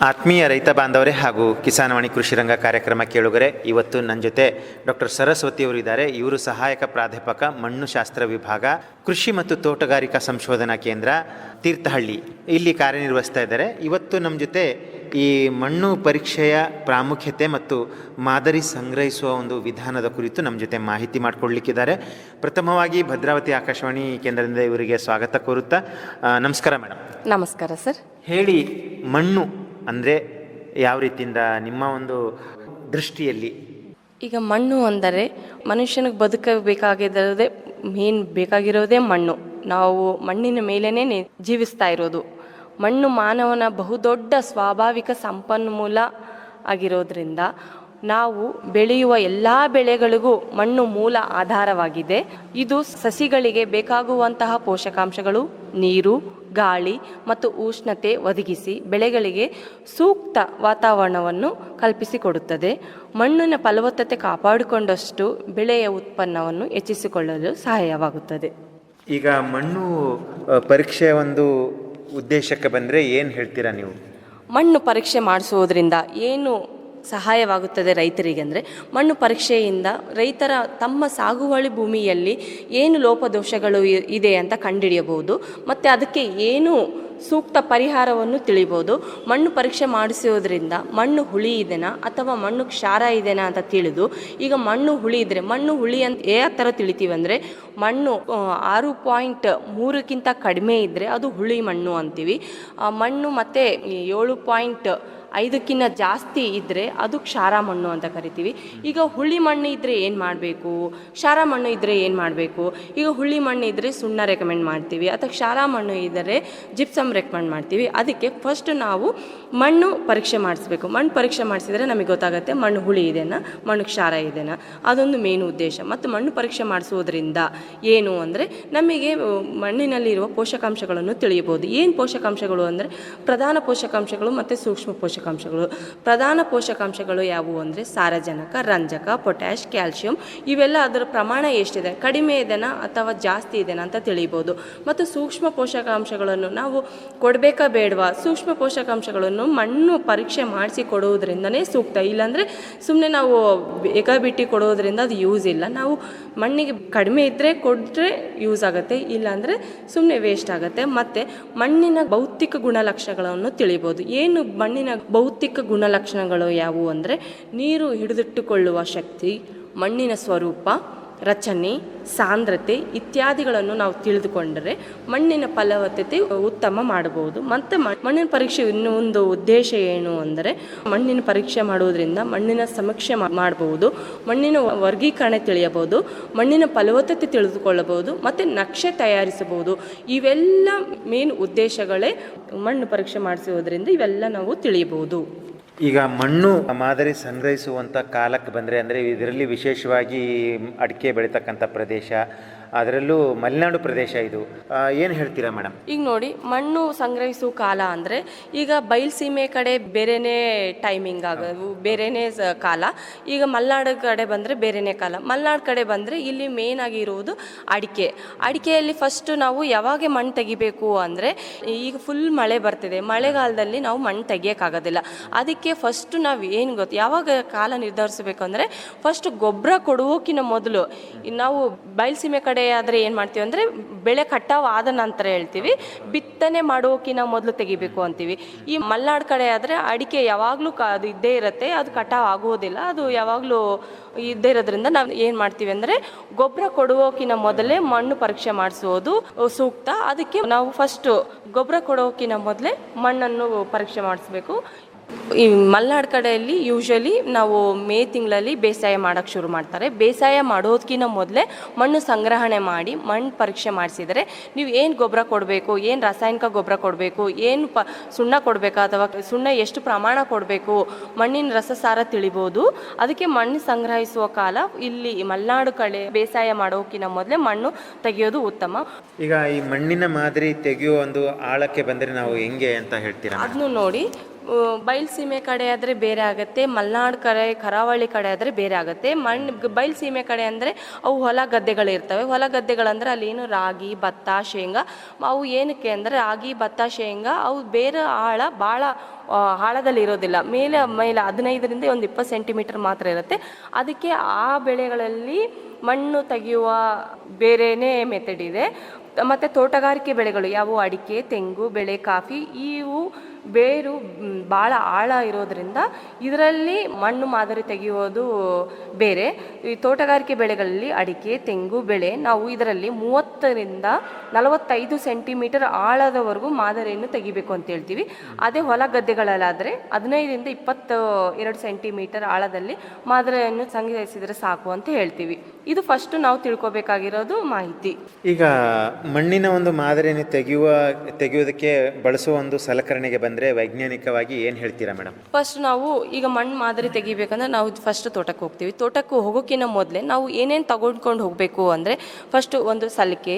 ಆತ್ಮೀಯ ರೈತ ಬಾಂಧವರೇ ಹಾಗೂ ಕಿಸಾನವಾಣಿ ಕೃಷಿ ರಂಗ ಕಾರ್ಯಕ್ರಮ ಕೇಳುಗರೆ ಇವತ್ತು ನನ್ನ ಜೊತೆ ಡಾಕ್ಟರ್ ಸರಸ್ವತಿ ಅವರು ಇದ್ದಾರೆ ಇವರು ಸಹಾಯಕ ಪ್ರಾಧ್ಯಾಪಕ ಮಣ್ಣು ಶಾಸ್ತ್ರ ವಿಭಾಗ ಕೃಷಿ ಮತ್ತು ತೋಟಗಾರಿಕಾ ಸಂಶೋಧನಾ ಕೇಂದ್ರ ತೀರ್ಥಹಳ್ಳಿ. ಇಲ್ಲಿ ಕಾರ್ಯನಿರ್ವಹಿಸ್ತಾ ಇದ್ದಾರೆ. ಇವತ್ತು ನಮ್ಮ ಜೊತೆ ಈ ಮಣ್ಣು ಪರೀಕ್ಷೆಯ ಪ್ರಾಮುಖ್ಯತೆ ಮತ್ತು ಮಾದರಿ ಸಂಗ್ರಹಿಸುವ ಒಂದು ವಿಧಾನದ ಕುರಿತು ನಮ್ಮ ಜೊತೆ ಮಾಹಿತಿ ಮಾಡಿಕೊಡ್ಲಿಕ್ಕಿದ್ದಾರೆ ಪ್ರಥಮವಾಗಿ ಭದ್ರಾವತಿ ಆಕಾಶವಾಣಿ ಕೇಂದ್ರದಿಂದ ಇವರಿಗೆ ಸ್ವಾಗತ ಕೋರುತ್ತಾ ನಮಸ್ಕಾರ ಮೇಡಮ್ ನಮಸ್ಕಾರ ಸರ್. ಹೇಳಿ ಮಣ್ಣು ಅಂದರೆ ಯಾವ ರೀತಿಯಿಂದ ನಿಮ್ಮ ಒಂದು ದೃಷ್ಟಿಯಲ್ಲಿ? ಈಗ ಮಣ್ಣು ಅಂದರೆ ಮನುಷ್ಯನಿಗೆ ಬದುಕಬೇಕಾಗಿರೋದೇ ಮೇನ್ ಬೇಕಾಗಿರೋದೇ ಮಣ್ಣು. ನಾವು ಮಣ್ಣಿನ ಮೇಲೇ ಜೀವಿಸ್ತಾ ಇರೋದು. ಮಣ್ಣು ಮಾನವನ ಬಹುದೊಡ್ಡ ಸ್ವಾಭಾವಿಕ ಸಂಪನ್ಮೂಲ ಆಗಿರೋದ್ರಿಂದ ನಾವು ಬೆಳೆಯುವ ಎಲ್ಲ ಬೆಳೆಗಳಿಗೂ ಮಣ್ಣು ಮೂಲ ಆಧಾರವಾಗಿದೆ. ಇದು ಸಸಿಗಳಿಗೆ ಬೇಕಾಗುವಂತಹ ಪೋಷಕಾಂಶಗಳು ನೀರು ಗಾಳಿ ಮತ್ತು ಉಷ್ಣತೆ ಒದಗಿಸಿ ಬೆಳೆಗಳಿಗೆ ಸೂಕ್ತ ವಾತಾವರಣವನ್ನು ಕಲ್ಪಿಸಿಕೊಡುತ್ತದೆ. ಮಣ್ಣಿನ ಫಲವತ್ತತೆ ಕಾಪಾಡಿಕೊಂಡಷ್ಟು ಬೆಳೆಯ ಉತ್ಪನ್ನವನ್ನು ಹೆಚ್ಚಿಸಿಕೊಳ್ಳಲು ಸಹಾಯವಾಗುತ್ತದೆ. ಈಗ ಮಣ್ಣು ಪರೀಕ್ಷೆ ಪರೀಕ್ಷೆಯ ಒಂದು ಉದ್ದೇಶಕ್ಕೆ ಬಂದರೆ ಏನು ಹೇಳ್ತೀರಾ ನೀವು? ಮಣ್ಣು ಪರೀಕ್ಷೆ ಮಾಡಿಸುವುದರಿಂದ ಏನು ಸಹಾಯವಾಗುತ್ತದೆ ರೈತರಿಗೆ ಅಂದರೆ ಮಣ್ಣು ಪರೀಕ್ಷೆಯಿಂದ ರೈತರ ತಮ್ಮ ಸಾಗುವಳಿ ಭೂಮಿಯಲ್ಲಿ ಏನು ಲೋಪದೋಷಗಳು ಇದೆ ಅಂತ ಕಂಡುಹಿಡಿಯಬಹುದು ಮತ್ತು ಅದಕ್ಕೆ ಏನು ಸೂಕ್ತ ಪರಿಹಾರವನ್ನು ತಿಳಿಬೋದು ಮಣ್ಣು ಪರೀಕ್ಷೆ ಮಾಡಿಸೋದ್ರಿಂದ ಮಣ್ಣು ಹುಳಿ ಇದೆನಾ ಅಥವಾ ಮಣ್ಣು ಕ್ಷಾರ ಇದೆನಾ ಅಂತ ತಿಳಿದು, ಈಗ ಮಣ್ಣು ಹುಳಿ ಇದ್ದರೆ ಮಣ್ಣು ಹುಳಿ ಅಂತ ಯಾವ ಥರ ತಿಳಿತೀವಿ ಅಂದರೆ ಮಣ್ಣು ಆರು ಪಾಯಿಂಟ್ ಮೂರಕ್ಕಿಂತ ಕಡಿಮೆ ಇದ್ದರೆ ಅದು ಹುಳಿ ಮಣ್ಣು ಅಂತೀವಿ. ಮಣ್ಣು ಮತ್ತು ಏಳು ಪಾಯಿಂಟ್ ಐದಕ್ಕಿಂತ ಜಾಸ್ತಿ ಇದ್ದರೆ ಅದು ಕ್ಷಾರ ಮಣ್ಣು ಅಂತ ಕರಿತೀವಿ. ಈಗ ಹುಳಿ ಮಣ್ಣು ಇದ್ದರೆ ಏನು ಮಾಡಬೇಕು? ಕ್ಷಾರ ಮಣ್ಣು ಇದ್ದರೆ ಏನು ಮಾಡಬೇಕು? ಈಗ ಹುಳಿ ಮಣ್ಣು ಇದ್ದರೆ ಸುಣ್ಣ ರೆಕಮೆಂಡ್ ಮಾಡ್ತೀವಿ, ಅಥವಾ ಕ್ಷಾರ ಮಣ್ಣು ಇದ್ದರೆ ಜಿಪ್ಸಮ್ ರೆಕಮೆಂಡ್ ಮಾಡ್ತೀವಿ. ಅದಕ್ಕೆ ಫಸ್ಟ್ ನಾವು ಮಣ್ಣು ಪರೀಕ್ಷೆ ಮಾಡಿಸ್ಬೇಕು. ಮಣ್ಣು ಪರೀಕ್ಷೆ ಮಾಡಿಸಿದ್ರೆ ನಮಗೆ ಗೊತ್ತಾಗುತ್ತೆ ಮಣ್ಣು ಹುಳಿ ಇದೆನಾ, ಮಣ್ಣು ಕ್ಷಾರ ಇದೆನಾ. ಅದೊಂದು ಮೇನ್ ಉದ್ದೇಶ. ಮತ್ತು ಮಣ್ಣು ಪರೀಕ್ಷೆ ಮಾಡಿಸೋದ್ರಿಂದ ಏನು ಅಂದರೆ ನಮಗೆ ಮಣ್ಣಿನಲ್ಲಿರುವ ಪೋಷಕಾಂಶಗಳನ್ನು ತಿಳಿಯಬಹುದು. ಏನು ಪೋಷಕಾಂಶಗಳು ಅಂದರೆ ಪ್ರಧಾನ ಪೋಷಕಾಂಶಗಳು ಮತ್ತು ಸೂಕ್ಷ್ಮ ಪೋಷಕಾಂಶಗಳು. ಪ್ರಧಾನ ಪೋಷಕಾಂಶಗಳು ಯಾವುವು ಅಂದರೆ ಸಾರಜನಕ, ರಂಜಕ ಪೊಟ್ಯಾಶ್ ಕ್ಯಾಲ್ಶಿಯಂ. ಇವೆಲ್ಲ ಅದರ ಪ್ರಮಾಣ ಎಷ್ಟಿದೆ? ಕಡಿಮೆ ಇದೆನಾ ಅಥವಾ ಜಾಸ್ತಿ ಇದೆನಾ ಅಂತ ತಿಳಿಬೋದು. ಮತ್ತು ಸೂಕ್ಷ್ಮ ಪೋಷಕಾಂಶಗಳನ್ನು ನಾವು ಕೊಡಬೇಕಾ ಬೇಡವಾ? ಸೂಕ್ಷ್ಮ ಪೋಷಕಾಂಶಗಳನ್ನು ಮಣ್ಣು ಪರೀಕ್ಷೆ ಮಾಡಿಸಿ ಕೊಡುವುದರಿಂದನೇ ಸೂಕ್ತ. ಇಲ್ಲಾಂದರೆ ಸುಮ್ಮನೆ ನಾವು ಬೇಕಾಬಿಟ್ಟು ಕೊಡೋದ್ರಿಂದ ಅದು ಯೂಸ್ ಇಲ್ಲ. ನಾವು ಮಣ್ಣಿಗೆ ಕಡಿಮೆ ಇದ್ದರೆ ಕೊಟ್ಟರೆ ಯೂಸ್ ಆಗುತ್ತೆ, ಇಲ್ಲಾಂದರೆ ಸುಮ್ಮನೆ ವೇಸ್ಟ್ ಆಗುತ್ತೆ. ಮತ್ತು ಮಣ್ಣಿನ ಭೌತಿಕ ಗುಣಲಕ್ಷಣಗಳನ್ನು ತಿಳಿಬೋದು. ಏನು ಮಣ್ಣಿನ ಭೌತಿಕ ಗುಣಲಕ್ಷಣಗಳು ಯಾವುವು ಅಂದರೆ ನೀರು ಹಿಡಿದಿಟ್ಟುಕೊಳ್ಳುವ ಶಕ್ತಿ ಮಣ್ಣಿನ ಸ್ವರೂಪ ರಚನೆ, ಸಾಂದ್ರತೆ ಇತ್ಯಾದಿಗಳನ್ನು ನಾವು ತಿಳಿದುಕೊಂಡರೆ ಮಣ್ಣಿನ ಫಲವತ್ತತೆ ಉತ್ತಮ ಮಾಡಬಹುದು. ಮತ್ತು ಮಣ್ಣಿನ ಪರೀಕ್ಷೆ ಇನ್ನೂ ಒಂದು ಉದ್ದೇಶ ಏನು ಅಂದರೆ ಮಣ್ಣಿನ ಪರೀಕ್ಷೆ ಮಾಡುವುದರಿಂದ ಮಣ್ಣಿನ ಸಮೀಕ್ಷೆ ಮಾಡಬಹುದು. ಮಣ್ಣಿನ ವರ್ಗೀಕರಣ ತಿಳಿಯಬಹುದು. ಮಣ್ಣಿನ ಫಲವತ್ತತೆ ತಿಳಿದುಕೊಳ್ಳಬಹುದು. ಮತ್ತು ನಕ್ಷೆ ತಯಾರಿಸಬಹುದು. ಇವೆಲ್ಲ ಮೇನ್ ಉದ್ದೇಶಗಳೇ ಮಣ್ಣು ಪರೀಕ್ಷೆ ಮಾಡಿಸುವುದರಿಂದ ಇವೆಲ್ಲ ನಾವು ತಿಳಿಯಬಹುದು. ಈಗ ಮಣ್ಣು ಮಾದರಿ ಸಂಗ್ರಹಿಸುವಂಥ ಕಾಲಕ್ಕೆ ಬಂದರೆ ಅಂದರೆ ಇದರಲ್ಲಿ ವಿಶೇಷವಾಗಿ ಅಡಿಕೆ ಬೆಳೀತಕ್ಕಂಥ ಪ್ರದೇಶ ಅದರಲ್ಲೂ ಮಲೆನಾಡು ಪ್ರದೇಶ ಇದು. ಏನು ಹೇಳ್ತೀರಾ ಮೇಡಮ್ ಈಗ ನೋಡಿ ಮಣ್ಣು ಸಂಗ್ರಹಿಸುವ ಕಾಲ ಅಂದರೆ ಈಗ ಬಯಲುಸೀಮೆ ಕಡೆ ಬೇರೆನೇ ಟೈಮಿಂಗ್ ಆಗೋದು ಬೇರೆನೇ ಕಾಲ. ಈಗ ಮಲೆನಾಡು ಕಡೆ ಬಂದರೆ ಬೇರೆನೇ ಕಾಲ. ಮಲೆನಾಡು ಕಡೆ ಬಂದರೆ ಇಲ್ಲಿ ಮೇನ್ ಆಗಿರುವುದು ಅಡಿಕೆ. ಅಡಿಕೆಯಲ್ಲಿ ಫಸ್ಟು ನಾವು ಯಾವಾಗ ಮಣ್ಣು ತೆಗಿಬೇಕು ಅಂದರೆ ಈಗ ಫುಲ್ ಮಳೆ ಬರ್ತಿದೆ. ಮಳೆಗಾಲದಲ್ಲಿ ನಾವು ಮಣ್ಣು ತೆಗಿಯೋಕ್ಕಾಗೋದಿಲ್ಲ. ಅದಕ್ಕೆ ಫಸ್ಟು ನಾವು ಏನು ಗೊತ್ತು ಯಾವಾಗ ಕಾಲ ನಿರ್ಧರಿಸಬೇಕು ಅಂದರೆ ಫಸ್ಟ್ ಗೊಬ್ಬರ ಕೊಡುವಕ್ಕಿಂತ ಮೊದಲು ನಾವು ಬಯಲ್ಸೀಮೆ ಕಡೆ ಆದರೆ ಏನು ಮಾಡ್ತೀವಿ ಅಂದರೆ ಬೆಳೆ ಕಟಾವು ಆದ ನಂತರ ಹೇಳ್ತೀವಿ, ಬಿತ್ತನೆ ಮಾಡೋಕಿನ ಮೊದಲು ತೆಗಿಬೇಕು ಅಂತೀವಿ. ಈ ಮಲ್ನಾಡು ಕಡೆ ಆದರೆ ಅಡಿಕೆ ಯಾವಾಗಲೂ ಕ ಅದು ಇದ್ದೇ ಇರುತ್ತೆ, ಅದು ಕಟಾವು ಆಗುವುದಿಲ್ಲ ಅದು ಯಾವಾಗಲೂ ಇದ್ದೇ ಇರೋದ್ರಿಂದ ನಾವು ಏನು ಮಾಡ್ತೀವಿ ಅಂದರೆ ಗೊಬ್ಬರ ಕೊಡೋಕಿನ ಮೊದಲೇ ಮಣ್ಣು ಪರೀಕ್ಷೆ ಮಾಡಿಸೋದು ಸೂಕ್ತ. ಅದಕ್ಕೆ ನಾವು ಫಸ್ಟು ಗೊಬ್ಬರ ಕೊಡೋಕಿನ ಮೊದಲೇ ಮಣ್ಣನ್ನು ಪರೀಕ್ಷೆ ಮಾಡಿಸ್ಬೇಕು. ಈ ಮಲೆನಾಡು ಕಡೆಯಲ್ಲಿ ಯೂಶಲಿ ನಾವು ಮೇ ತಿಂಗಳಲ್ಲಿ ಬೇಸಾಯ ಮಾಡೋಕ್ಕೆ ಶುರು ಮಾಡ್ತಾರೆ. ಬೇಸಾಯ ಮಾಡೋದಕ್ಕಿಂತ ಮೊದಲೇ ಮಣ್ಣು ಸಂಗ್ರಹಣೆ ಮಾಡಿ ಮಣ್ಣು ಪರೀಕ್ಷೆ ಮಾಡಿಸಿದರೆ ನೀವು ಏನು ಗೊಬ್ಬರ ಕೊಡಬೇಕು ಏನು ರಾಸಾಯನಿಕ ಗೊಬ್ಬರ ಕೊಡಬೇಕು ಏನು ಪ ಸುಣ್ಣ ಕೊಡಬೇಕಾ ಅಥವಾ ಸುಣ್ಣ ಎಷ್ಟು ಪ್ರಮಾಣ ಕೊಡಬೇಕು ಮಣ್ಣಿನ ರಸಸಾರ ತಿಳಿಬೋದು. ಅದಕ್ಕೆ ಮಣ್ಣು ಸಂಗ್ರಹಿಸುವ ಕಾಲ ಇಲ್ಲಿ ಮಲೆನಾಡು ಕಡೆ ಬೇಸಾಯ ಮಾಡೋಕ್ಕಿಂತ ಮೊದಲೇ ಮಣ್ಣು ತೆಗೆಯೋದು ಉತ್ತಮ. ಈಗ ಈ ಮಣ್ಣಿನ ಮಾದರಿ ತೆಗೆಯುವ ಒಂದು ಆಳಕ್ಕೆ ಬಂದರೆ ನಾವು ಹೆಂಗೆ ಅಂತ ಹೇಳ್ತೀರಾ? ಅದನ್ನು ನೋಡಿ ಬಯಲುಸೀಮೆ ಕಡೆ ಆದರೆ ಬೇರೆ ಆಗುತ್ತೆ, ಮಲೆನಾಡು ಕಡೆ ಕರಾವಳಿ ಕಡೆ ಆದರೆ ಬೇರೆ ಆಗುತ್ತೆ. ಮಣ್ಣು ಬಯಲುಸೀಮೆ ಕಡೆ ಅಂದರೆ ಅವು ಹೊಲ ಗದ್ದೆಗಳಿರ್ತವೆ ಹೊಲ ಗದ್ದೆಗಳಂದರೆ ಅಲ್ಲಿ ಏನು ರಾಗಿ, ಭತ್ತ, ಶೇಂಗಾ, ಅವು ಏನಕ್ಕೆ ಅಂದರೆ ರಾಗಿ, ಭತ್ತ, ಶೇಂಗಾ, ಅವು ಬೇರೆ ಆಳ ಭಾಳ ಆಳದಲ್ಲಿ ಇರೋದಿಲ್ಲ. ಮೇಲೆ ಮೇಲೆ ಹದಿನೈದರಿಂದ ಒಂದು ಇಪ್ಪತ್ತು ಸೆಂಟಿಮೀಟರ್ ಮಾತ್ರ ಇರುತ್ತೆ. ಅದಕ್ಕೆ ಆ ಬೆಳೆಗಳಲ್ಲಿ ಮಣ್ಣು ತೆಗೆಯುವ ಬೇರೆಯೇ ಮೆಥಡ್ ಇದೆ. ಮತ್ತು ತೋಟಗಾರಿಕೆ ಬೆಳೆಗಳು ಯಾವುವು ಅಡಿಕೆ, ತೆಂಗು, ಬೆಳೆ, ಕಾಫಿ, ಇವು ಬೇರು ಭಾಳ ಆಳ ಇರೋದ್ರಿಂದ ಇದರಲ್ಲಿ ಮಣ್ಣು ಮಾದರಿ ತೆಗೆಯೋದು ಬೇರೆ. ಈ ತೋಟಗಾರಿಕೆ ಬೆಳೆಗಳಲ್ಲಿ ಅಡಿಕೆ, ತೆಂಗು, ಬೆಳೆ ನಾವು ಇದರಲ್ಲಿ ಮೂವತ್ತರಿಂದ ನಲವತ್ತೈದು ಸೆಂಟಿಮೀಟರ್ ಆಳದವರೆಗೂ ಮಾದರಿಯನ್ನು ತೆಗಿಬೇಕು ಅಂತ ಹೇಳ್ತೀವಿ. ಅದೇ ಹೊಲ ಗದ್ದೆಗಳಲ್ಲಾದರೆ ಹದಿನೈದರಿಂದ ಇಪ್ಪತ್ತು ಎರಡು ಸೆಂಟಿಮೀಟರ್ ಆಳದಲ್ಲಿ ಮಾದರಿಯನ್ನು ಸಂಗ್ರಹಿಸಿದರೆ ಸಾಕು ಅಂತ ಹೇಳ್ತೀವಿ. ಇದು ಫಸ್ಟ್ ನಾವು ತಿಳ್ಕೊಬೇಕಾಗಿರೋದು ಮಾಹಿತಿ. ಈಗ ಮಣ್ಣಿನ ಒಂದು ಮಾದರಿಯನ್ನು ತೆಗೆಯುವ ತೆಗೆಯುವುದಕ್ಕೆ ಬಳಸುವ ಒಂದು ಸಲಕರಣೆಗೆ ಬಂದರೆ ವೈಜ್ಞಾನಿಕವಾಗಿ ಏನು ಹೇಳ್ತೀರಾ ಮೇಡಮ್? ಫಸ್ಟ್ ನಾವು ಈಗ ಮಣ್ಣು ಮಾದರಿ ತೆಗಿಬೇಕಂದ್ರೆ ನಾವು ಫಸ್ಟ್ ತೋಟಕ್ಕೆ ಹೋಗ್ತೀವಿ. ತೋಟಕ್ಕೆ ಹೋಗೋಕ್ಕಿಂತ ಮೊದಲೇ ನಾವು ಏನೇನು ತಗೊಂಡ್ಕೊಂಡು ಹೋಗಬೇಕು ಅಂದರೆ ಫಸ್ಟು ಒಂದು ಸಲಿಕೆ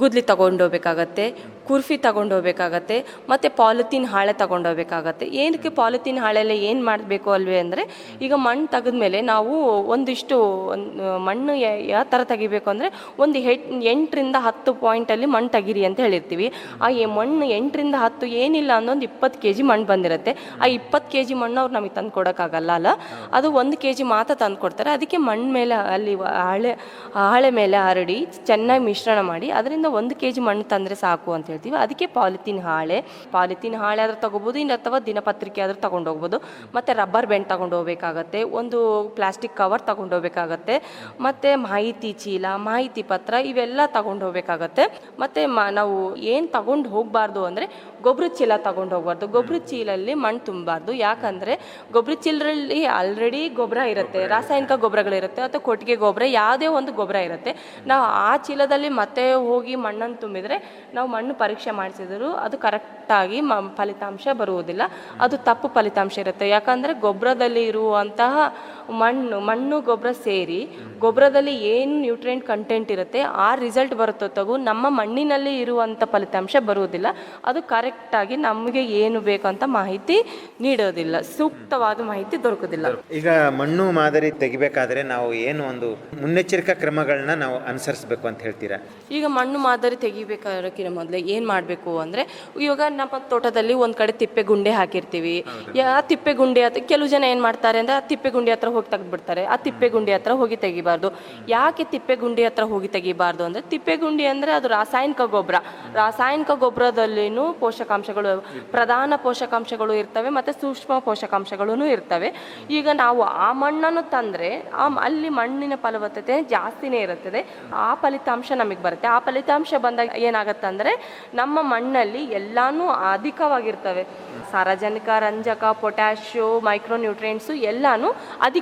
ಗುದ್ಲಿ ತಗೊಂಡೋಗ್ಬೇಕಾಗತ್ತೆ, ಕುರ್ಫಿ ತಗೊಂಡು ಹೋಗ್ಬೇಕಾಗತ್ತೆ ಮತ್ತು ಪಾಲಿಥೀನ್ ಹಾಳೆ ತೊಗೊಂಡೋಗ್ಬೇಕಾಗತ್ತೆ. ಏನಕ್ಕೆ ಪಾಲಿಥೀನ್ ಹಾಳೆಲ್ಲ ಏನು ಮಾಡಬೇಕು ಅಲ್ವೇ ಅಂದರೆ, ಈಗ ಮಣ್ಣು ತೆಗೆದ್ಮೇಲೆ ನಾವು ಒಂದಿಷ್ಟು ಒಂದು, ಮಣ್ಣು ಯಾವ ಥರ ತೆಗಿಬೇಕು ಅಂದರೆ ಒಂದು ಹೆಟ್ ಎಂಟರಿಂದ ಹತ್ತು ಪಾಯಿಂಟಲ್ಲಿ ಮಣ್ಣು ತೆಗೀರಿ ಅಂತ ಹೇಳಿರ್ತೀವಿ. ಆ ಈ ಮಣ್ಣು ಎಂಟರಿಂದ ಹತ್ತು ಏನಿಲ್ಲ ಅನ್ನೊಂದು ಇಪ್ಪತ್ತು ಕೆ ಜಿ ಮಣ್ಣು ಬಂದಿರುತ್ತೆ. ಆ ಇಪ್ಪತ್ತು ಕೆ ಜಿ ಮಣ್ಣು ಅವ್ರು ನಮಗೆ ತಂದು ಕೊಡೋಕ್ಕಾಗಲ್ಲ ಅಲ್ಲ? ಅದು ಒಂದು ಕೆ ಜಿ ಮಾತ್ರ ತಂದು ಕೊಡ್ತಾರೆ. ಅದಕ್ಕೆ ಮಣ್ಣು ಮೇಲೆ ಅಲ್ಲಿ ಹಾಳೆ ಹಾಳೆ ಮೇಲೆ ಹರಡಿ ಚೆನ್ನಾಗಿ ಮಿಶ್ರಣ ಮಾಡಿ, ಅದರಿಂದ ಒಂದು ಕೆ ಜಿ ಮಣ್ಣು ತಂದರೆ ಸಾಕು ಅಂತ ಹೇಳ್ತೀವಿ. ಅದಕ್ಕೆ ಪಾಲಿಥೀನ್ ಹಾಳೆ. ಪಾಲಿಥೀನ್ ಹಾಳೆ ಆದರೂ ತೊಗೋಬೋದು ಇನ್ನು ಅಥವಾ ದಿನಪತ್ರಿಕೆ ಆದರೂ ತೊಗೊಂಡು ಹೋಗ್ಬೋದು ಮತ್ತು ರಬ್ಬರ್ ಬೆಂಡ್ ತೊಗೊಂಡು ಹೋಗ್ಬೇಕಾಗತ್ತೆ ಒಂದು ಪ್ಲಾಸ್ಟಿಕ್ ಕವರ್ ತೊಗೊಂಡು ಹೋಗ್ಬೇಕಾಗತ್ತೆ ಮತ್ತು ಮಾಹಿತಿ ಚೀಲ, ಮಾಹಿತಿ ಪತ್ರ ಇವೆಲ್ಲ ತಗೊಂಡು ಹೋಗ್ಬೇಕಾಗತ್ತೆ ಮತ್ತು ಮ, ನಾವು ಏನು ತಗೊಂಡು ಹೋಗಬಾರ್ದು ಅಂದರೆ ಗೊಬ್ಬರ ಚೀಲ ತಗೊಂಡು ಹೋಗ್ಬಾರ್ದು. ಗೊಬ್ಬರ ಚೀಲಲ್ಲಿ ಮಣ್ಣು ತುಂಬಬಾರ್ದು ಯಾಕಂದರೆ ಗೊಬ್ಬರ ಚೀಲರಲ್ಲಿ ಆಲ್ರೆಡಿ ಗೊಬ್ಬರ ಇರುತ್ತೆ. ರಾಸಾಯನಿಕ ಗೊಬ್ಬರಗಳಿರುತ್ತೆ ಅಥವಾ ಕೊಟ್ಟಿಗೆ ಗೊಬ್ಬರ ಯಾವುದೇ ಒಂದು ಗೊಬ್ಬರ ಇರುತ್ತೆ. ನಾವು ಆ ಚೀಲದಲ್ಲಿ ಮತ್ತೆ ಹೋಗಿ ಮಣ್ಣನ್ನು ತುಂಬಿದರೆ ನಾವು ಮಣ್ಣು ಪರೀಕ್ಷೆ ಮಾಡಿಸಿದರೂ ಅದು ಕರೆಕ್ಟಾಗಿ ಮ ಫಲಿತಾಂಶ ಬರುವುದಿಲ್ಲ. ಅದು ತಪ್ಪು ಫಲಿತಾಂಶ ಇರುತ್ತೆ. ಯಾಕಂದರೆ ಗೊಬ್ಬರದಲ್ಲಿ ಇರುವಂತಹ ಮಣ್ಣು ಮಣ್ಣು ಗೊಬ್ಬರ ಸೇರಿ ಗೊಬ್ಬರದಲ್ಲಿ ಏನು ನ್ಯೂಟ್ರಿಯೆಂಟ್ ಕಂಟೆಂಟ್ ಇರುತ್ತೆ ಆ ರಿಸಲ್ಟ್ ಬರುತ್ತೋ ತಗು ನಮ್ಮ ಮಣ್ಣಿನಲ್ಲಿ ಇರುವಂಥ ಫಲಿತಾಂಶ ಬರುವುದಿಲ್ಲ. ಅದು ಕರೆಕ್ಟಾಗಿ ನಮಗೆ ಏನು ಬೇಕು ಅಂತ ಮಾಹಿತಿ ನೀಡೋದಿಲ್ಲ. ಸೂಕ್ತವಾದ ಮಾಹಿತಿ ದೊರಕೋದಿಲ್ಲ. ಈಗ ಮಣ್ಣು ಮಾದರಿ ತೆಗಿಬೇಕಾದ್ರೆ ನಾವು ಏನು ಒಂದು ಮುನ್ನೆಚ್ಚರಿಕಾ ಕ್ರಮಗಳನ್ನ ನಾವು ಅನುಸರಿಸಬೇಕು ಅಂತ ಹೇಳ್ತೀರಾ? ಈಗ ಮಣ್ಣು ಮಾದರಿ ತೆಗಿಬೇಕಾದಕ್ಕಿಂತ ಮೊದಲೇ ಏನು ಮಾಡಬೇಕು ಅಂದರೆ ಇವಾಗ ನಮ್ಮ ತೋಟದಲ್ಲಿ ಒಂದು ಕಡೆ ತಿಪ್ಪೆ ಗುಂಡೆ ಹಾಕಿರ್ತೀವಿ. ಯಾ ತಿಪ್ಪೆ ಗುಂಡೆ ಹತ್ರ ಕೆಲವು ಜನ ಏನು ಮಾಡ್ತಾರೆ ಅಂದರೆ ಆ ತಿಪ್ಪೆ ಗುಂಡೆ ಹತ್ರ ಹೋಗಿ ತೆಗೆದ್ಬಿಡ್ತಾರೆ, ಆ ತಿಪ್ಪೆಗುಂಡಿ ಹತ್ರ ಹೋಗಿ ತೆಗಿಬಾರ್ದು. ಯಾಕೆ ತಿಪ್ಪೆಗುಂಡಿ ಹತ್ರ ಹೋಗಿ ತೆಗಿಬಾರ್ದು ಅಂದರೆ ತಿಪ್ಪೆಗುಂಡಿ ಅಂದರೆ ಅದು ರಾಸಾಯನಿಕ ಗೊಬ್ಬರ ರಾಸಾಯನಿಕ ಗೊಬ್ಬರದಲ್ಲಿನೂ ಪೋಷಕಾಂಶಗಳು, ಪ್ರಧಾನ ಪೋಷಕಾಂಶಗಳು ಇರ್ತವೆ ಮತ್ತು ಸೂಕ್ಷ್ಮ ಪೋಷಕಾಂಶಗಳೂ ಇರ್ತವೆ. ಈಗ ನಾವು ಆ ಮಣ್ಣನ್ನು ತಂದರೆ, ಆ ಅಲ್ಲಿ ಮಣ್ಣಿನ ಫಲವತ್ತತೆ ಜಾಸ್ತಿನೇ ಇರುತ್ತದೆ. ಆ ಫಲಿತಾಂಶ ನಮಗೆ ಬರುತ್ತೆ. ಆ ಫಲಿತಾಂಶ ಬಂದಾಗ ಏನಾಗುತ್ತೆ ಅಂದರೆ, ನಮ್ಮ ಮಣ್ಣಲ್ಲಿ ಎಲ್ಲಾನು ಅಧಿಕವಾಗಿರ್ತವೆ. ಸಾರಜನಕ, ರಂಜಕ ಪೊಟ್ಯಾಶು ಮೈಕ್ರೋ ನ್ಯೂಟ್ರಿಯೆಂಟ್ಸು ಎಲ್ಲಾನು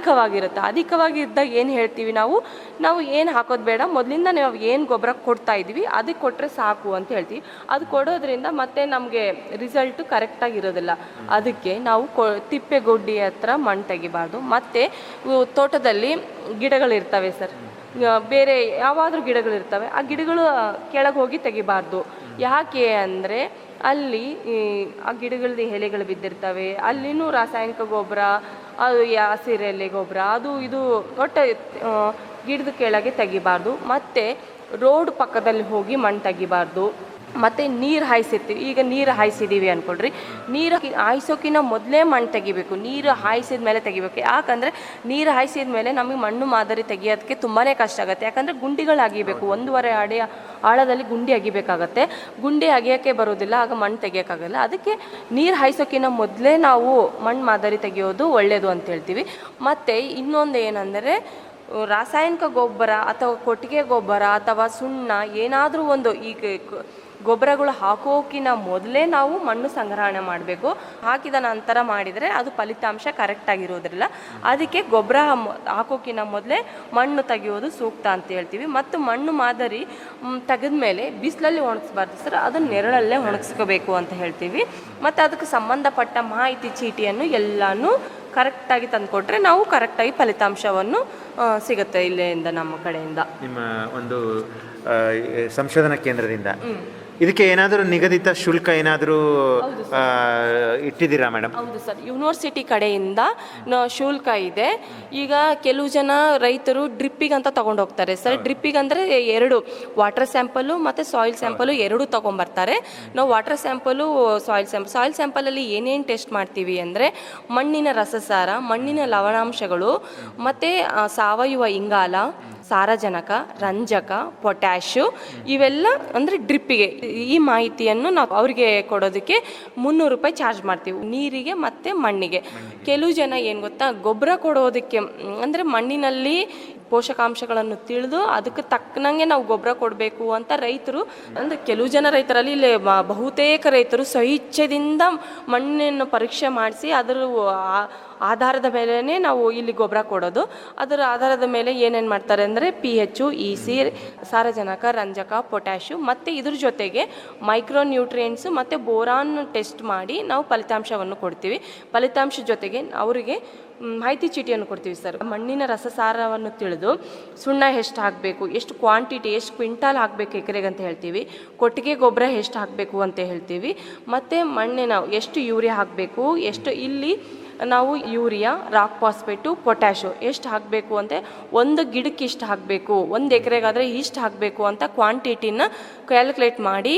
ಅಧಿಕವಾಗಿರುತ್ತೆ. ಅಧಿಕವಾಗಿ ಇದ್ದಾಗ ಏನು ಹೇಳ್ತೀವಿ ನಾವು? ನಾವು ಏನು ಹಾಕೋದು ಬೇಡ. ಮೊದಲಿಂದ ನಾವು ಏನು ಗೊಬ್ಬರ ಕೊಡ್ತಾ ಇದ್ದೀವಿ ಅದಕ್ಕೆ ಕೊಟ್ಟರೆ ಸಾಕು ಅಂತ ಹೇಳ್ತೀವಿ. ಅದು ಕೊಡೋದ್ರಿಂದ ಮತ್ತೆ ನಮಗೆ ರಿಸಲ್ಟು ಕರೆಕ್ಟಾಗಿ ಇರೋದಿಲ್ಲ. ಅದಕ್ಕೆ ನಾವು ಕೊ, ತಿಪ್ಪೆಗುಡ್ಡಿ ಹತ್ರ ಮಣ್ಣು ತೆಗಿಬಾರ್ದು. ಮತ್ತು ತೋಟದಲ್ಲಿ ಗಿಡಗಳಿರ್ತವೆ ಸರ್. ಬೇರೆ ಯಾವಾದರೂ ಗಿಡಗಳಿರ್ತವೆ. ಆ ಗಿಡಗಳು ಕೆಳಗೆ ಹೋಗಿ ತೆಗಿಬಾರ್ದು. ಯಾಕೆ ಅಂದರೆ ಅಲ್ಲಿ ಆ ಗಿಡಗಳದ್ದು ಎಲೆಗಳು ಬಿದ್ದಿರ್ತವೆ. ಅಲ್ಲಿನೂ ರಾಸಾಯನಿಕ ಗೊಬ್ಬರ ಅದು ಹಸಿರೆಲೆ ಗೊಬ್ಬರ. ಅದು ಇದು ಒಟ್ಟು ಗಿಡದ ಕೆಳಗೆ ತೆಗಿಬಾರ್ದು. ಮತ್ತು ರೋಡ್ ಪಕ್ಕದಲ್ಲಿ ಹೋಗಿ ಮಣ್ಣು ತೆಗಿಬಾರ್ದು. ಮತ್ತು ನೀರು ಹಾಯಿಸಿರ್ತೀವಿ. ಈಗ ನೀರು ಹಾಯಿಸಿದ್ದೀವಿ ಅಂದ್ಕೊಳ್ರಿ ನೀರು ಹಾಯಿಸೋಕ್ಕಿಂತ ಮೊದಲೇ ಮಣ್ಣು ತೆಗಿಬೇಕು. ನೀರು ಹಾಯಿಸಿದ ಮೇಲೆ ತೆಗಿಬೇಕು. ಯಾಕಂದರೆ ನೀರು ಹಾಯಿಸಿದ ಮೇಲೆ ನಮಗೆ ಮಣ್ಣು ಮಾದರಿ ತೆಗಿಯೋದಕ್ಕೆ ತುಂಬಾ ಕಷ್ಟ ಆಗುತ್ತೆ. ಯಾಕಂದರೆ ಗುಂಡಿಗಳು ಅಗಿಬೇಕು ಒಂದೂವರೆ ಅಡಿ ಆಳದಲ್ಲಿ ಗುಂಡಿ ಅಗಿಬೇಕಾಗತ್ತೆ. ಗುಂಡಿ ಅಗಿಯೋಕ್ಕೆ ಬರೋದಿಲ್ಲ, ಆಗ ಮಣ್ಣು ತೆಗಿಯೋಕ್ಕಾಗಲ್ಲ ಅದಕ್ಕೆ ನೀರು ಹಾಯಿಸೋಕ್ಕಿಂತ ಮೊದಲೇ ನಾವು ಮಣ್ಣು ಮಾದರಿ ತೆಗೆಯೋದು ಒಳ್ಳೆಯದು ಅಂತ ಹೇಳ್ತೀವಿ. ಮತ್ತು ಇನ್ನೊಂದು ಏನಂದರೆ, ರಾಸಾಯನಿಕ ಗೊಬ್ಬರ ಅಥವಾ ಕೊಟ್ಟಿಗೆ ಗೊಬ್ಬರ ಅಥವಾ ಸುಣ್ಣ ಏನಾದರೂ ಒಂದು ಈಗ ಗೊಬ್ಬರಗಳು ಹಾಕೋಕಿನ ಮೊದಲೇ ನಾವು ಮಣ್ಣು ಸಂಗ್ರಹಣೆ ಮಾಡಬೇಕು. ಹಾಕಿದ ನಂತರ ಮಾಡಿದರೆ ಅದು ಫಲಿತಾಂಶ ಕರೆಕ್ಟಾಗಿರೋದ್ರಿಲ್ಲ ಅದಕ್ಕೆ ಗೊಬ್ಬರ ಹಾಕೋಕಿನ ಮೊದಲೇ ಮಣ್ಣು ತೆಗೆಯೋದು ಸೂಕ್ತ ಅಂತ ಹೇಳ್ತೀವಿ. ಮತ್ತು ಮಣ್ಣು ಮಾದರಿ ತೆಗೆದ ಮೇಲೆ ಬಿಸಿಲಲ್ಲಿ ಒಣಗಿಸ್ಬಾರ್ದು ಸರ್. ಅದನ್ನು ನೆರಳಲ್ಲೇ ಒಣಗಿಸ್ಕೋಬೇಕು ಅಂತ ಹೇಳ್ತೀವಿ. ಮತ್ತು ಅದಕ್ಕೆ ಸಂಬಂಧಪಟ್ಟ ಮಾಹಿತಿ ಚೀಟಿಯನ್ನು ಎಲ್ಲನೂ ಕರೆಕ್ಟಾಗಿ ತಂದುಕೊಟ್ರೆ ನಾವು ಕರೆಕ್ಟಾಗಿ ಫಲಿತಾಂಶವನ್ನು ಸಿಗುತ್ತೆ ಇಲ್ಲಿಂದ ನಮ್ಮ ಕಡೆಯಿಂದ. ನಿಮ್ಮ ಒಂದು ಸಂಶೋಧನಾ ಕೇಂದ್ರದಿಂದ. ಇದಕ್ಕೆ ಏನಾದರೂ ನಿಗದಿತ ಶುಲ್ಕ ಏನಾದರೂ ಇಟ್ಟಿದ್ದೀರಾ ಮೇಡಮ್? ಹೌದು ಸರ್. ಯೂನಿವರ್ಸಿಟಿ ಕಡೆಯಿಂದ ನ- ಶುಲ್ಕ ಇದೆ. ಈಗ ಕೆಲವು ಜನ ರೈತರು ಡ್ರಿಪ್ಪಿಗೆ ಅಂತ ತಗೊಂಡು ಹೋಗ್ತಾರೆ ಸರ್ ಡ್ರಿಪ್ಪಿಗೆ ಅಂದರೆ ಎರಡು ವಾಟರ್ ಸ್ಯಾಂಪಲು ಮತ್ತು ಸಾಯಿಲ್ ಸ್ಯಾಂಪಲು ಎರಡೂ ತಗೊಂಬರ್ತಾರೆ. ನಾವು water sample soil sample soil ಸ್ಯಾಂಪಲಲ್ಲಿ ಏನೇನು ಟೆಸ್ಟ್ ಮಾಡ್ತೀವಿ ಅಂದರೆ ಮಣ್ಣಿನ ರಸಸಾರ ಮಣ್ಣಿನ ಲವಣಾಂಶಗಳು ಮತ್ತು ಸಾವಯವ ಇಂಗಾಲ ಸಾರಜನಕ ರಂಜಕ ಪೊಟ್ಯಾಶು ಇವೆಲ್ಲ ಅಂದರೆ ಡ್ರಿಪ್ಪಿಗೆ. ಈ ಮಾಹಿತಿಯನ್ನು ನಾವು ಅವರಿಗೆ ಕೊಡೋದಕ್ಕೆ ಮುನ್ನೂರು ರೂಪಾಯಿ ಚಾರ್ಜ್ ಮಾಡ್ತೀವಿ. ನೀರಿಗೆ ಮತ್ತು ಮಣ್ಣಿಗೆ. ಕೆಲವು ಜನ ಏನು ಗೊತ್ತಾ ಗೊಬ್ಬರ ಕೊಡೋದಕ್ಕೆ ಅಂದರೆ ಮಣ್ಣಿನಲ್ಲಿ ಪೋಷಕಾಂಶಗಳನ್ನು ತಿಳಿದು ಅದಕ್ಕೆ ತಕ್ಕನಂಗೆ ನಾವು ಗೊಬ್ಬರ ಕೊಡಬೇಕು ಅಂತ ರೈತರು, ಅಂದರೆ ಕೆಲವು ಜನ ರೈತರಲ್ಲಿ ಇಲ್ಲಿ ಬಹುತೇಕ ರೈತರು ಸ್ವಇಚ್ಛೆದಿಂದ ಮಣ್ಣನ್ನು ಪರೀಕ್ಷೆ ಮಾಡಿಸಿ ಅದರ ಆಧಾರದ ಮೇಲೇ ನಾವು ಇಲ್ಲಿ ಗೊಬ್ಬರ ಕೊಡೋದು. ಅದರ ಆಧಾರದ ಮೇಲೆ ಏನೇನು ಮಾಡ್ತಾರೆ ಅಂದರೆ ಪಿ ಎಚ್ ಇ ಸಿ, ಸಾರಜನಕ, ರಂಜಕ ಪೊಟ್ಯಾಶು ಮತ್ತು ಇದ್ರ ಜೊತೆಗೆ ಮೈಕ್ರೋ ನ್ಯೂಟ್ರಿಯೆಂಟ್ಸು ಮತ್ತು ಬೋರಾನ್ ಟೆಸ್ಟ್ ಮಾಡಿ ನಾವು ಫಲಿತಾಂಶವನ್ನು ಕೊಡ್ತೀವಿ. ಫಲಿತಾಂಶ ಜೊತೆಗೆ ಅವರಿಗೆ ಮಾಹಿತಿ ಚೀಟಿಯನ್ನು ಕೊಡ್ತೀವಿ ಸರ್. ಮಣ್ಣಿನ ರಸಸಾರವನ್ನು ತಿಳಿದು ಸುಣ್ಣ ಎಷ್ಟು ಹಾಕಬೇಕು, ಎಷ್ಟು ಕ್ವಾಂಟಿಟಿ ಎಷ್ಟು ಕ್ವಿಂಟಾಲ್ ಹಾಕಬೇಕು ಎಕರೆಗೆ ಅಂತ ಹೇಳ್ತೀವಿ. ಕೊಟ್ಟಿಗೆ ಗೊಬ್ಬರ ಎಷ್ಟು ಹಾಕಬೇಕು ಅಂತ ಹೇಳ್ತೀವಿ. ಮತ್ತು ಮಣ್ಣಿನ ಎಷ್ಟು ಯೂರಿಯಾ ಹಾಕಬೇಕು, ಎಷ್ಟು ಇಲ್ಲಿ ನಾವು ಯೂರಿಯಾ ರಾಕ್ ಪಾಸ್ಪೇಟು ಪೊಟ್ಯಾಶು ಎಷ್ಟು ಹಾಕಬೇಕು ಅಂತ? ಒಂದು ಗಿಡಕ್ಕೆ ಇಷ್ಟು ಹಾಕಬೇಕು, ಒಂದು ಎಕರೆಗಾದರೆ ಇಷ್ಟು ಹಾಕಬೇಕು ಅಂತ ಕ್ವಾಂಟಿಟಿನ ಕ್ಯಾಲ್ಕುಲೇಟ್ ಮಾಡಿ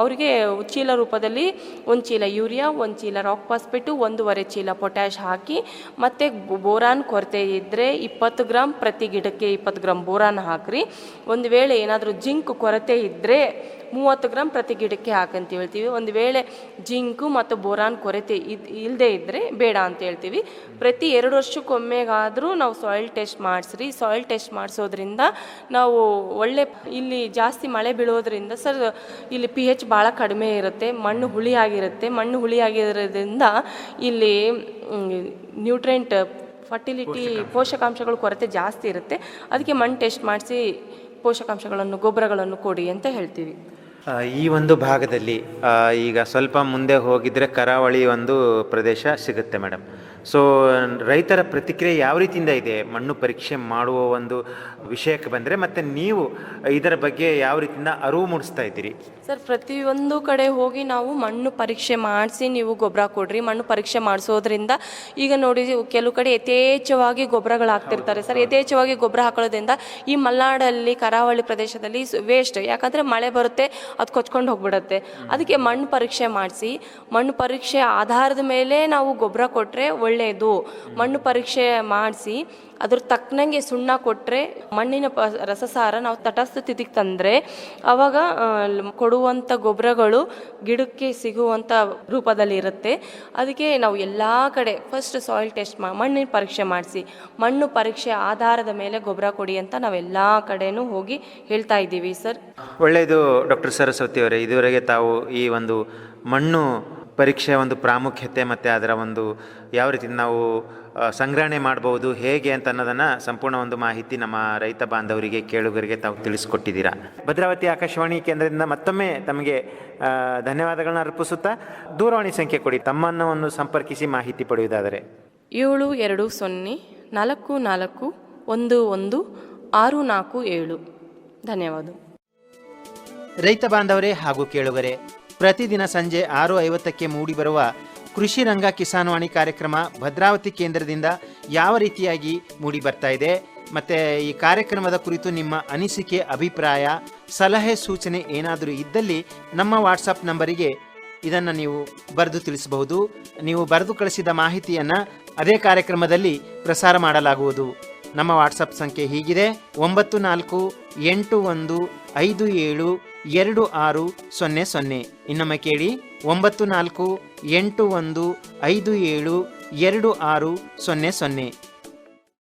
ಅವರಿಗೆ ಚೀಲ ರೂಪದಲ್ಲಿ ಒಂದು ಚೀಲ ಯೂರಿಯಾ, ಒಂದು ಚೀಲ ರಾಕ್ ಪಾಸ್ಪೇಟು ಒಂದೂವರೆ ಚೀಲ ಪೊಟ್ಯಾಶ್ ಹಾಕಿ, ಮತ್ತು ಬೋರಾನ್ ಕೊರತೆ ಇದ್ದರೆ ಇಪ್ಪತ್ತು ಗ್ರಾಮ್ ಪ್ರತಿ ಗಿಡಕ್ಕೆ ಇಪ್ಪತ್ತು ಗ್ರಾಮ್ ಬೋರಾನ್ ಹಾಕ್ರಿ. ಒಂದು ವೇಳೆ ಏನಾದರೂ ಜಿಂಕ್ ಕೊರತೆ ಇದ್ದರೆ ಮೂವತ್ತು ಗ್ರಾಮ್ ಪ್ರತಿ ಗಿಡಕ್ಕೆ ಹಾಕಂತ ಹೇಳ್ತೀವಿ. ಒಂದು ವೇಳೆ ಜಿಂಕು ಮತ್ತು ಬೋರಾನ್ ಕೊರತೆ ಇದ್ ಇಲ್ಲದೆ ಇದ್ದರೆ ಬೇಡ ಅಂತ ಹೇಳ್ತೀವಿ. ಪ್ರತಿ ಎರಡು ವರ್ಷಕ್ಕೊಮ್ಮೆಗಾದರೂ ನಾವು ಸಾಯಿಲ್ ಟೆಸ್ಟ್ ಮಾಡಿಸ್ರಿ. ಸಾಯಿಲ್ ಟೆಸ್ಟ್ ಮಾಡಿಸೋದ್ರಿಂದ ನಾವು ಒಳ್ಳೆ ಇಲ್ಲಿ ಜಾಸ್ತಿ ಮಳೆ ಬೀಳೋದ್ರಿಂದ ಸರ್ ಇಲ್ಲಿ ಪಿ ಹೆಚ್ ಭಾಳ ಕಡಿಮೆ ಇರುತ್ತೆ. ಮಣ್ಣು ಹುಳಿಯಾಗಿರುತ್ತೆ ಮಣ್ಣು ಹುಳಿಯಾಗಿರೋದ್ರಿಂದ ಇಲ್ಲಿ ನ್ಯೂಟ್ರೆಂಟ್ ಫರ್ಟಿಲಿಟಿ ಪೋಷಕಾಂಶಗಳ ಕೊರತೆ ಜಾಸ್ತಿ ಇರುತ್ತೆ. ಅದಕ್ಕೆ ಮಣ್ಣು ಟೆಸ್ಟ್ ಮಾಡಿಸಿ ಪೋಷಕಾಂಶಗಳನ್ನು ಗೊಬ್ಬರಗಳನ್ನು ಕೊಡಿ ಅಂತ ಹೇಳ್ತೀವಿ. ಈ ಒಂದು ಭಾಗದಲ್ಲಿ ಈಗ ಸ್ವಲ್ಪ ಮುಂದೆ ಹೋಗಿದ್ರೆ ಕರಾವಳಿ ಒಂದು ಪ್ರದೇಶ ಸಿಗುತ್ತೆ ಮೇಡಮ್. ಸೊ ರೈತರ ಪ್ರತಿಕ್ರಿಯೆ ಯಾವ ರೀತಿಯಿಂದ ಇದೆ? ಮಣ್ಣು ಪರೀಕ್ಷೆ ಮಾಡುವ ಒಂದು ವಿಷಯಕ್ಕೆ ಬಂದರೆ ಮತ್ತು ನೀವು ಇದರ ಬಗ್ಗೆ ಯಾವ ರೀತಿಯಿಂದ ಅರಿವು ಮೂಡಿಸ್ತಾ ಇದ್ದೀರಿ? ಸರ್ ಪ್ರತಿಯೊಂದು ಕಡೆ ಹೋಗಿ ನಾವು ಮಣ್ಣು ಪರೀಕ್ಷೆ ಮಾಡಿಸಿ ನೀವು ಗೊಬ್ಬರ ಕೊಡ್ರಿ. ಮಣ್ಣು ಪರೀಕ್ಷೆ ಮಾಡಿಸೋದ್ರಿಂದ ಈಗ ನೋಡಿ ಕೆಲವು ಕಡೆ ಯಥೇಚ್ಛವಾಗಿ ಗೊಬ್ಬರಗಳು ಹಾಕ್ತಿರ್ತಾರೆ ಸರ್. ಯಥೇಚ್ಛವಾಗಿ ಗೊಬ್ಬರ ಹಾಕೋದ್ರಿಂದ ಈ ಮಲೆನಾಡಲ್ಲಿ ಕರಾವಳಿ ಪ್ರದೇಶದಲ್ಲಿ ವೇಸ್ಟ್ ಯಾಕಂದರೆ ಮಳೆ ಬರುತ್ತೆ ಅದು ಕೊಚ್ಕೊಂಡು ಹೋಗ್ಬಿಡುತ್ತೆ. ಅದಕ್ಕೆ ಮಣ್ಣು ಪರೀಕ್ಷೆ ಮಾಡಿಸಿ ಮಣ್ಣು ಪರೀಕ್ಷೆ ಆಧಾರದ ಮೇಲೆ ನಾವು ಗೊಬ್ಬರ ಕೊಟ್ಟರೆ ಒಳ್ಳೆಯದು ಮಣ್ಣು ಪರೀಕ್ಷೆ ಮಾಡಿಸಿ ಅದ್ರ ತಕ್ಕನಂಗೆ ಸುಣ್ಣ ಕೊಟ್ಟರೆ ಮಣ್ಣಿನ ಪ ರಸಸಾರ ನಾವು ತಟಸ್ಥ ಸ್ಥಿತಿಗೆ ತಂದರೆ ಆವಾಗ ಆ, ಕೊಡುವಂಥ ಗೊಬ್ಬರಗಳು ಗಿಡಕ್ಕೆ ಸಿಗುವಂಥ ರೂಪದಲ್ಲಿ ಇರುತ್ತೆ ಅದಕ್ಕೆ ನಾವು ಎಲ್ಲ ಕಡೆ ಫಸ್ಟ್ ಸಾಯಿಲ್ ಟೆಸ್ಟ್ ಮಾ ಮಣ್ಣಿನ ಪರೀಕ್ಷೆ ಮಾಡಿಸಿ. ಮಣ್ಣು ಪರೀಕ್ಷೆ ಆಧಾರದ ಮೇಲೆ ಗೊಬ್ಬರ ಕೊಡಿ ಅಂತ ನಾವೆಲ್ಲ ಕಡೆನೂ ಹೋಗಿ ಹೇಳ್ತಾ ಇದ್ದೀವಿ ಸರ್. ಒಳ್ಳೆಯದು ಡಾಕ್ಟರ್ ಸರಸ್ವತಿ ಅವರೇ ಇದುವರೆಗೆ ತಾವು ಈ ಒಂದು ಮಣ್ಣು ಪರೀಕ್ಷೆಯ ಒಂದು ಪ್ರಾಮುಖ್ಯತೆ ಮತ್ತು ಅದರ ಒಂದು ಯಾವ ರೀತಿ ನಾವು ಸಂಗ್ರಹಣೆ ಮಾಡ್ಬೋದು ಹೇಗೆ ಅಂತ ಅನ್ನೋದನ್ನು ಸಂಪೂರ್ಣ ಒಂದು ಮಾಹಿತಿ ನಮ್ಮ ರೈತ ಬಾಂಧವರಿಗೆ ಕೇಳುಗರಿಗೆ ತಾವು ತಿಳಿಸ್ಕೊಟ್ಟಿದ್ದೀರಾ. ಭದ್ರಾವತಿ ಆಕಾಶವಾಣಿ ಕೇಂದ್ರದಿಂದ ಮತ್ತೊಮ್ಮೆ ತಮಗೆ ಧನ್ಯವಾದಗಳನ್ನ ಅರ್ಪಿಸುತ್ತಾ ದೂರವಾಣಿ ಸಂಖ್ಯೆ ಕೊಡಿ. ತಮ್ಮನ್ನು ಒಂದು ಸಂಪರ್ಕಿಸಿ ಮಾಹಿತಿ ಪಡೆಯುವುದಾದರೆ. ಏಳು ಎರಡು ಸೊನ್ನೆ ನಾಲ್ಕು ನಾಲ್ಕು ಒಂದು ಒಂದು ಆರು ನಾಲ್ಕು ಏಳು. ಧನ್ಯವಾದ. ರೈತ ಬಾಂಧವರೇ ಹಾಗೂ ಕೇಳುಗರೆ ಪ್ರತಿದಿನ ಸಂಜೆ ಆರು ಐವತ್ತಕ್ಕೆ ಮೂಡಿಬರುವ ಕೃಷಿ ರಂಗ ಕಿಸಾನ್ವಾಣಿ ಕಾರ್ಯಕ್ರಮ ಭದ್ರಾವತಿ ಕೇಂದ್ರದಿಂದ ಯಾವ ರೀತಿಯಾಗಿ ಮೂಡಿ ಬರ್ತಾ ಇದೆ? ಮತ್ತು ಈ ಕಾರ್ಯಕ್ರಮದ ಕುರಿತು ನಿಮ್ಮ ಅನಿಸಿಕೆ, ಅಭಿಪ್ರಾಯ, ಸಲಹೆ, ಸೂಚನೆ ಏನಾದರೂ ಇದ್ದಲ್ಲಿ ನಮ್ಮ ವಾಟ್ಸಪ್ ನಂಬರಿಗೆ ಇದನ್ನು ನೀವು ಬರೆದು ತಿಳಿಸಬಹುದು. ನೀವು ಬರೆದು ಕಳಿಸಿದ ಮಾಹಿತಿಯನ್ನು ಅದೇ ಕಾರ್ಯಕ್ರಮದಲ್ಲಿ ಪ್ರಸಾರ ಮಾಡಲಾಗುವುದು. ನಮ್ಮ ವಾಟ್ಸಪ್ ಸಂಖ್ಯೆ ಹೀಗಿದೆ. ಒಂಬತ್ತು ನಾಲ್ಕು ಎಂಟು ಒಂದು ಐದು ಏಳು ಎರಡು ಆರು ಸೊನ್ನೆ ಸೊನ್ನೆ. ಇನ್ನೊಮ್ಮೆ ಕೇಳಿ. ಒಂಬತ್ತು ನಾಲ್ಕು, ಎಂಟು ಒಂದು, ಐದು ಏಳು, ಎರಡು ಆರು ಸೊನ್ನೆ ಸೊನ್ನೆ.